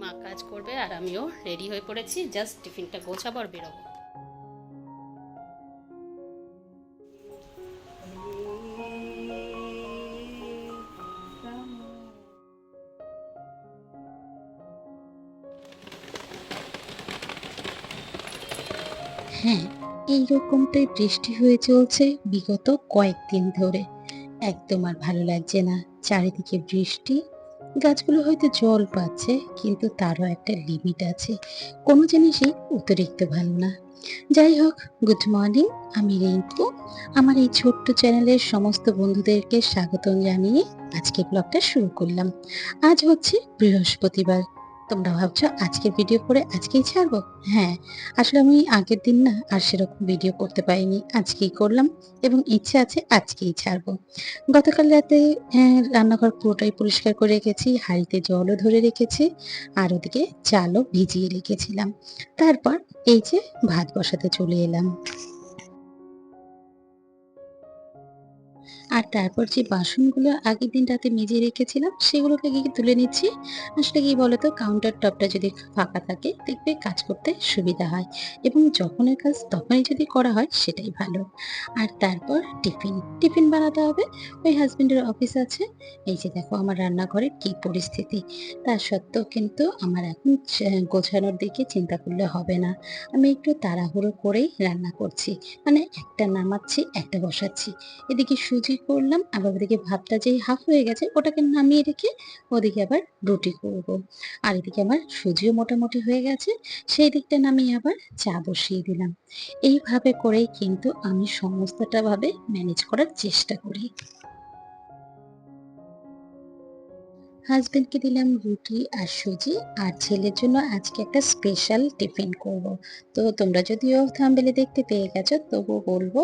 মা কাজ করবে আর আমিও রেডি হয়ে পড়েছি। জাস্ট টিফিনটা গোছাবো আর বেরোবো। হ্যাঁ এইরকমটাই বৃষ্টি হয়ে চলছে বিগত কয়েকদিন ধরে। একদম আর ভালো লাগছে না, চারিদিকে বৃষ্টি। গাছগুলো হয়তো জল পাচ্ছে, কিন্তু তারও একটা লিমিট আছে। কোনো জিনিসই অতিরিক্ত ভালো না। যাই হোক গুড মর্নিং আমি রিঙ্কু। আমার এই ছোট্ট চ্যানেলের সমস্ত বন্ধুদেরকে স্বাগত জানিয়ে আজকে ব্লগটা শুরু করলাম। আজ হচ্ছে বৃহস্পতিবার। তোমরা ভাবছ আজকের ভিডিও করে আজকেই ছাড়বো? হ্যাঁ আসলে আমি আগের দিন না আর সেরকম ভিডিও করতে পারিনি। আজকেই করলাম এবং ইচ্ছে আছে আজকেই ছাড়বো। গতকাল রাতে হ্যাঁ, রান্নাঘর পুরোটাই পরিষ্কার করে রেখেছি হাঁড়িতে জলও ধরে রেখেছি আর ওদিকে চালও ভিজিয়ে রেখেছিলাম। তারপর এই যে ভাত বসাতে চলে এলাম। আর তারপর যে বাসনগুলো আগের দিন রাতে মেজে রেখেছিলাম, সেগুলোকে গিয়ে তুলে নিচ্ছি। আসলে কি বলতো কাউন্টার টপটা যদি ফাঁকা থাকে, দেখবে কাজ করতে সুবিধা হয়। এবং যখনের কাজ তখনই যদি করা হয়, সেটাই ভালো। আর তারপর টিফিন। টিফিন বানাতে হবে। ওই হাজবেন্ডের অফিস আছে। এই যে দেখো আমার রান্নাঘরের কি পরিস্থিতি। তা সত্ত্বেও কিন্তু আমার এখন গোছানোর দিকে চিন্তা করলে হবে না। আমি একটু তাড়াহুড়ো করেই রান্না করছি। মানে একটা নামাচ্ছি, একটা বসাচ্ছি। এদিকে সুজি করলাম, আবার ওদিকে ভাতটা যেই হাফ হয়ে গেছে, ওটাকে নামিয়ে রেখে ওদিকে আবার রুটি করব। আর এদিকে আমার সুজিও মোটামুটি হয়ে গেছে, সেই দিকটা নামিয়ে আবার চা বসিয়ে দিলাম। এইভাবে করেই কিন্তু আমি সমস্তটা ভাবে ম্যানেজ করার চেষ্টা করি। হাজবেন্ডকে দিলাম রুটি আর সুজি আর ছেলের জন্য আজকে একটা স্পেশাল টিফিন করব। তো তোমরা যদিও থাম্বেলে দেখতে পেয়ে গেছো, তবুও বলব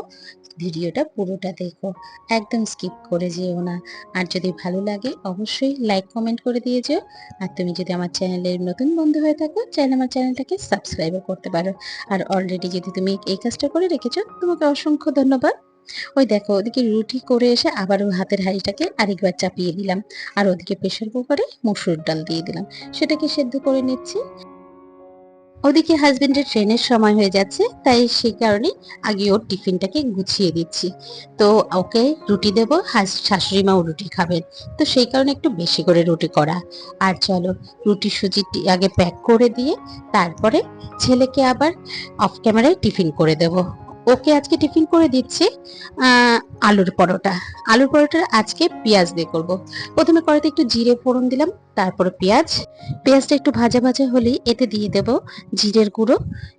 ভিডিওটা পুরোটা দেখো। একদম স্কিপ করে যেও না। আর যদি ভালো লাগে অবশ্যই লাইক কমেন্ট করে দিয়ে যেও। আর তুমি যদি আমার চ্যানেলের নতুন বন্ধু হয়ে থাকো চাইলে আমার চ্যানেলটাকে সাবস্ক্রাইবও করতে পারো। আর অলরেডি যদি তুমি এই কাজটা করে রেখেছো, তোমাকে অসংখ্য ধন্যবাদ। ওই দেখো, ওদিকে রুটি করে এসে আবারও হাতের হাঁড়িটাকে আরেকবার চাপিয়ে দিলাম। আর ওদিকে প্রেশার কুকারে মসুর ডাল দিয়ে দিলাম। সেটাকে সেদ্ধ করে নিচ্ছি। ওদিকে হাজবেন্ডের ট্রেনের সময় হয়ে যাচ্ছে, তাই সেই কারণে আগে ওর টিফিনটাকে গুছিয়ে দিচ্ছি। তো ওকে রুটি দেব শাশুড়ি মাও রুটি খাবেন। তো সেই কারণে একটু বেশি করে রুটি করা। আর চলো, রুটি সুজি আগে প্যাক করে দিয়ে তারপরে ছেলেকে আবার অফ ক্যামেরায় টিফিন করে দেব। ওকে আজকে টিফিন করে দিচ্ছি আলুর পরোটা। আলুর পরোটা আজকে পেঁয়াজ দিয়ে করব। প্রথমে কড়াইতে একটু জিরে ফোড়ন দিলাম, তারপরে পেঁয়াজ। পেঁয়াজটা একটু ভাজা ভাজা হলেই এতে দিয়ে দেব জিরের গুঁড়ো,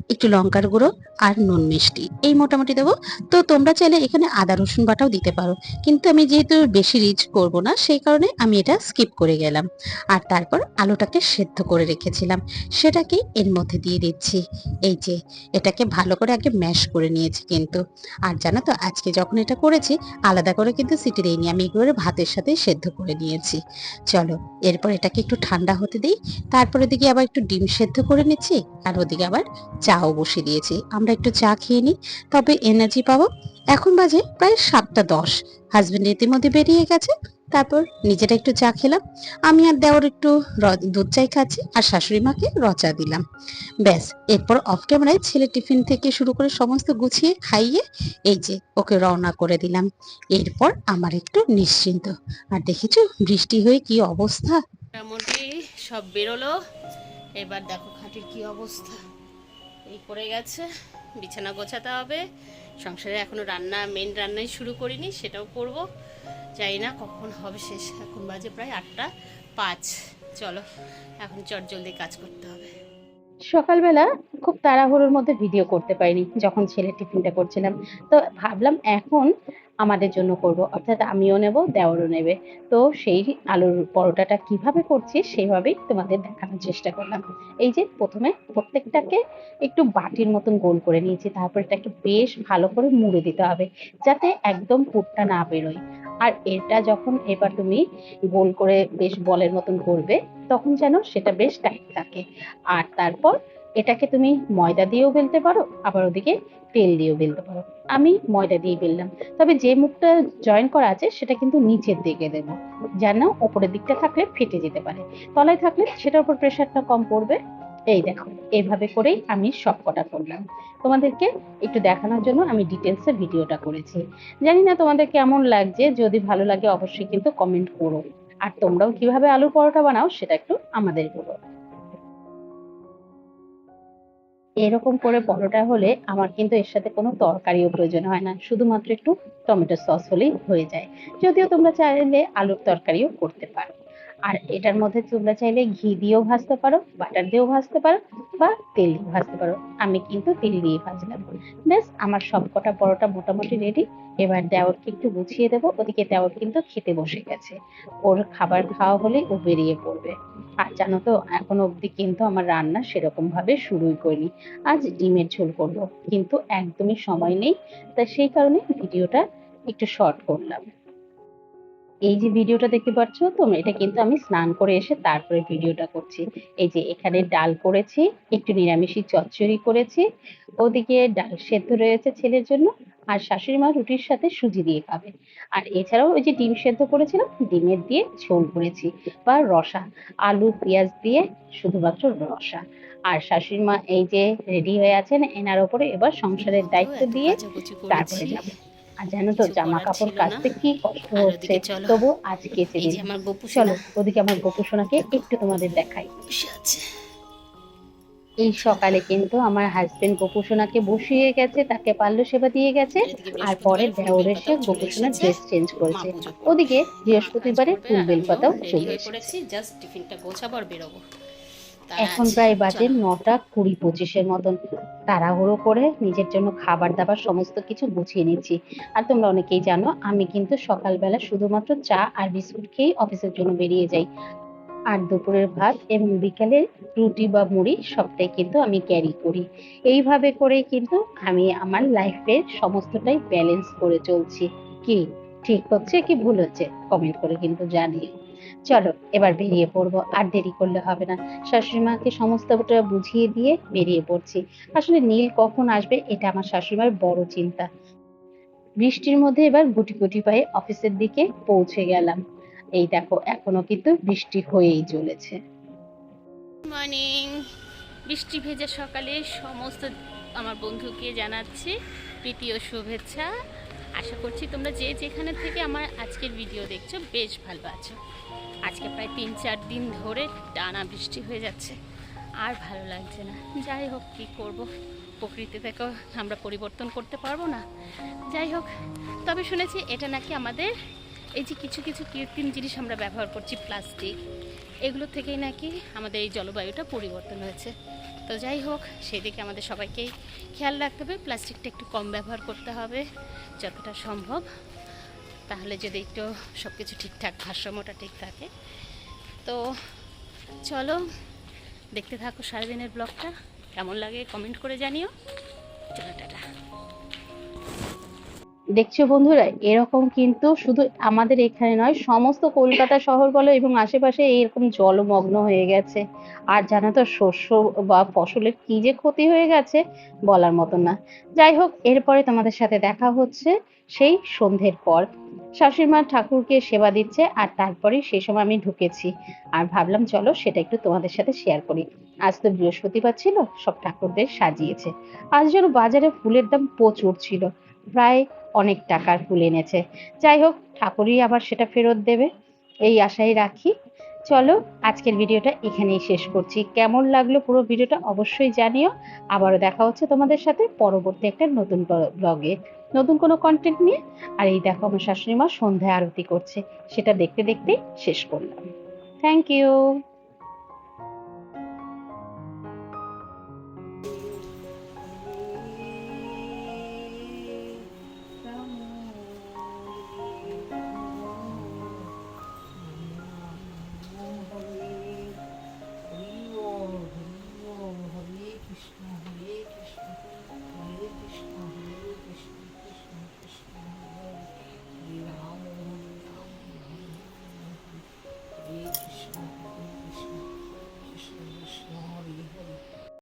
একটু লঙ্কার গুঁড়ো আর নুন মিষ্টি। এই মোটামুটি দেবো। তো তোমরা চাইলে এখানে আদা, রসুন বাটাও দিতে পারো। কিন্তু আমি যেহেতু বেশি রিচ করব না, সেই কারণে আমি এটা স্কিপ করে গেলাম। আর তারপর আলুটাকে সেদ্ধ করে রেখেছিলাম। সেটাকে এর মধ্যে দিয়ে দিচ্ছি। এই যে, এটাকে ভালো করে আগে ম্যাশ করে নিয়েছি কিন্তু। আর জানো তো, আজকে যখন এটা করেছি আলাদা করে কিন্তু সিটি দিইনি আমি এগুলো ভাতের সাথে সেদ্ধ করে নিয়েছি। চলো, এরপর এটাকে একটু ঠান্ডা হতে দিই, তারপরে দিকে আবার একটু ডিম সেদ্ধ করে নিচ্ছি, আর ওদিকে আবার চাও বসিয়ে দিয়েছি। আমরা একটু চা খেয়ে নিই, তবে এনার্জি পাবো। এখন বাজে প্রায় সাতটা দশ হাজব্যান্ড ইতিমধ্যে বেরিয়ে গেছে তারপর নিজেরা একটু চা খেলাম। আমি আর দেওয়ার একটু দুধ চাই খাচ্ছি আর শাশুড়ি মাকে রচা দিলাম। ব্যাস, এরপর অফ ক্যামেরায় ছেলে টিফিন থেকে শুরু করে সমস্ত গুছিয়ে খাইয়ে এই যে ওকে রওনা করে দিলাম। এরপর আমার একটু নিশ্চিন্ত। আর দেখেছ বৃষ্টি হয়ে কি অবস্থা? মোটামুটি সব বেরোলো। এবার দেখো খাটির কি অবস্থা। এই পড়ে গেছে, বিছানা গোছাতে হবে। সংসারে এখনও রান্না মেন রান্নাই শুরু করিনি, সেটাও করব। জানি না, কখন হবে শেষ? এখন বাজে প্রায় আটটা পাঁচ। চলো, এখন চট জলদি কাজ করতে হবে। সকালবেলা খুব তাড়াহুড়োর মধ্যে ভিডিও করতে পারিনি, যখন ছেলে টিফিনটা করছিলাম। তো ভাবলাম এখন আমাদের জন্য করব। অর্থাৎ আমিও নেব, দেওরও নেবে। তো সেই আলুর পরোটাটা কীভাবে করছি সেইভাবেই তোমাদের দেখানোর চেষ্টা করলাম। এই যে প্রথমে প্রত্যেকটাকে একটু বাটির মতন গোল করে নিয়েছি, তারপর এটাকে বেশ ভালো করে মুড়ে দিতে হবে, যাতে একদম পুরটা না বেরোয়। আর এটা যখন এবার তুমি গোল করে বেশ বলের মতন করবে, তখন যেন সেটা বেশ টাইট থাকে। আর তারপর এটাকে তুমি ময়দা দিয়েও বেলতে পারো, আবার ওদিকে তেল দিয়েও বেলতে পারো। আমি ময়দা দিয়ে বেললাম। তবে যে মুখটা জয়েন করা আছে, সেটা কিন্তু নিচের দিকে দেবো। যেন ওপরের দিকটা থাকলে ফেটে যেতে পারে। তলায় থাকলে সেটার উপর প্রেশারটা কম পড়বে। এই দেখো এইভাবে করেই আমি সব কটা করলাম। তোমাদেরকে একটু দেখানোর জন্য আমি ডিটেলসে ভিডিওটা করেছি। জানি না তোমাদের কেমন লাগছে, যদি ভালো লাগে অবশ্যই কিন্তু কমেন্ট করো। আর তোমরাও কীভাবে আলুর পরোটা বানাও, সেটা একটু আমাদের বলো। এরকম করে পরোটা হলে আমার কিন্তু এর সাথে কোনো তরকারিও প্রয়োজন হয় না। শুধুমাত্র একটু টমেটো সস হলেই হয়ে যায়। যদিও তোমরা চাইলে আলুর তরকারিও করতে পারো। আর এটার মধ্যে তোমরা চাইলে ঘি দিয়েও ভাজতে পারো, বাটার দিয়েও ভাজতে পারো বা তেল দিয়ে ভাজতে পারো। আমি কিন্তু তেল দিয়ে ভাজলাম। ব্যাস, আমার সব কটা পরোটা মোটামুটি রেডি এবার দেওরকে একটু গুছিয়ে দেবো। ওদিকে দেওর কিন্তু খেতে বসে গেছে। ওর খাবার খাওয়া হলেই ও বেরিয়ে পড়বে। আর জানো তো, এখনও অবধি কিন্তু আমার রান্না সেরকম ভাবে শুরুই করিনি। আজ ডিমের ঝোল করব। কিন্তু একদমই সময় নেই। তাই সেই কারণে ভিডিওটা একটু শর্ট করলাম। এই যে ভিডিওটা দেখতে পাচ্ছ তোমরা এটা কিন্তু আমি স্নান করে এসে তারপরে ভিডিওটা করছি। এই যে এখানে ডাল করেছি একটু নিরামিষি চচ্চড়ি করেছি ওদিকে ডাল সেদ্ধ রয়েছে ছেলের জন্য আর শাশুড়ি মা রুটির সাথে সুজি দিয়ে খাবে। আর এছাড়াও ওই যে ডিম সেদ্ধ করেছিলাম ডিমের দিয়ে ঝোল করেছি বা রসা আলু পেঁয়াজ দিয়ে শুধুমাত্র রসা। আর শাশুড়ি মা এই যে রেডি হয়ে আছেন এনার ওপরে এবার সংসারের দায়িত্ব দিয়ে তারপরে। যাব। আর জানো তো জামা কাপড় কাচতে কি কষ্ট হচ্ছে? তবু আজ কেচে এই যে আমার গপু চলো ওদিকে আমার গোপু সোনাকে একটু তোমাদের দেখাই। এই সকালে কিন্তু আমার হাজবেন্ড গোপু সোনাকে বসিয়ে গেছে তাকে পাল্লু সেবা দিয়ে গেছে আর পরে দেওর এসে গোপু সোনার ড্রেস চেঞ্জ করেছে। ওদিকে বৃহস্পতিবারে ফুল বেলপাতাও চলে এসেছে। জাস্ট টিফিনটা গোছাবো আর বেরোবো। এখন প্রায় বাজে নটা কুড়ি পঁচিশের মতন। তাড়াহুড়ো করে নিজের জন্য খাবার দাবার সমস্ত কিছু গুছিয়ে নিচ্ছি। আর তোমরা অনেকেই জানো আমি কিন্তু সকালবেলা শুধুমাত্র চা আর বিস্কুট খেয়েই অফিসের জন্য বেরিয়ে যাই। আর দুপুরের ভাত এবং বিকালে রুটি বা মুড়ি সবটাই কিন্তু আমি ক্যারি করি। এইভাবে করেই কিন্তু আমি আমার লাইফের সমস্তটাই ব্যালেন্স করে চলছি। কি? ঠিক হচ্ছে কি ভুল হচ্ছে? কমেন্ট করে কিন্তু জানিও। চলো, এবার বেরিয়ে পড়ব, আর দেরি করলে হবে না। শাশুড়ি মাকে সমস্তটা বুঝিয়ে দিয়ে বেরিয়ে পড়ছি। আসলে নীল কখন আসবে, এটা আমার শাশুড়িমার বড় চিন্তা। বৃষ্টির মধ্যে এবার গুটি গুটি পায়ে অফিসের দিকে পৌঁছে গেলাম। এই দেখো, এখনও কিন্তু বৃষ্টি হয়েই চলেছে। মর্নিং বৃষ্টি ভেজা সকালে সমস্ত আমার বন্ধুকে জানাচ্ছি, প্রীতি ও শুভেচ্ছা। আশা করছি তোমরা যে যেখানে থেকে আমার আজকের ভিডিও দেখছ, বেশ ভালো আছো। আজকে প্রায় তিন চার দিন ধরে টানা বৃষ্টি হয়ে যাচ্ছে। আর ভালো লাগছে না। যাই হোক, কী করব? প্রকৃতি থেকেও আমরা পরিবর্তন করতে পারব না। যাই হোক, তবে শুনেছি এটা নাকি আমাদের এই যে কিছু কিছু কৃত্রিম জিনিস আমরা ব্যবহার করছি, প্লাস্টিক। এগুলো থেকেই নাকি আমাদের এই জলবায়ুটা পরিবর্তন হয়েছে। তো যাই হোক, সেদিকে আমাদের সবাইকেই খেয়াল রাখতে হবে। প্লাস্টিকটা একটু কম ব্যবহার করতে হবে, যতটা সম্ভব। তাহলে যদি একটু সব কিছু ঠিকঠাক, ভারসাম্যটা ঠিক থাকে। তো চলো, দেখতে থাকো সারাদিনের ব্লগটা। কেমন লাগে কমেন্ট করে জানিও। চলো, টাটা। দেখছ বন্ধুরা, এরকম কিন্তু শুধু আমাদের এখানে নয়, সমস্ত কলকাতা শহর বলো এবং আশেপাশে এরকম জলমগ্ন হয়ে গেছে। আর জানো তো শস্য বা ফসলের কি যে ক্ষতি হয়ে গেছে বলার মতন না। যাই হোক, এরপরে তোমাদের সাথে দেখা হচ্ছে সেই সন্ধ্যের পর। শাশুড়ি মা ঠাকুরকে সেবা দিচ্ছে আর তারপরে সেই সময় আমি ঢুকেছি। আর ভাবলাম, চলো সেটা একটু তোমাদের সাথে শেয়ার করি। আজ তো বৃহস্পতিবার ছিল, সব ঠাকুরদের সাজিয়েছে। আজ যেন বাজারে ফুলের দাম প্রচুর ছিল, প্রায় অনেক টাকার ফুল এনেছে। যাই হোক, ঠাকুরই আবার সেটা ফেরত দেবে, এই আশাই রাখি। চলো, আজকের ভিডিওটা এখানেই শেষ করছি। কেমন লাগল পুরো ভিডিওটা অবশ্যই জানিও। আবারও দেখা হচ্ছে তোমাদের সাথে পরবর্তী একটা নতুন ব্লগে নতুন কোনো কন্টেন্ট নিয়ে? আর এই দেখো, আমার শাশুড়ি মা সন্ধ্যায় আরতি করছে। সেটা দেখতে দেখতে শেষ করলাম। Thank you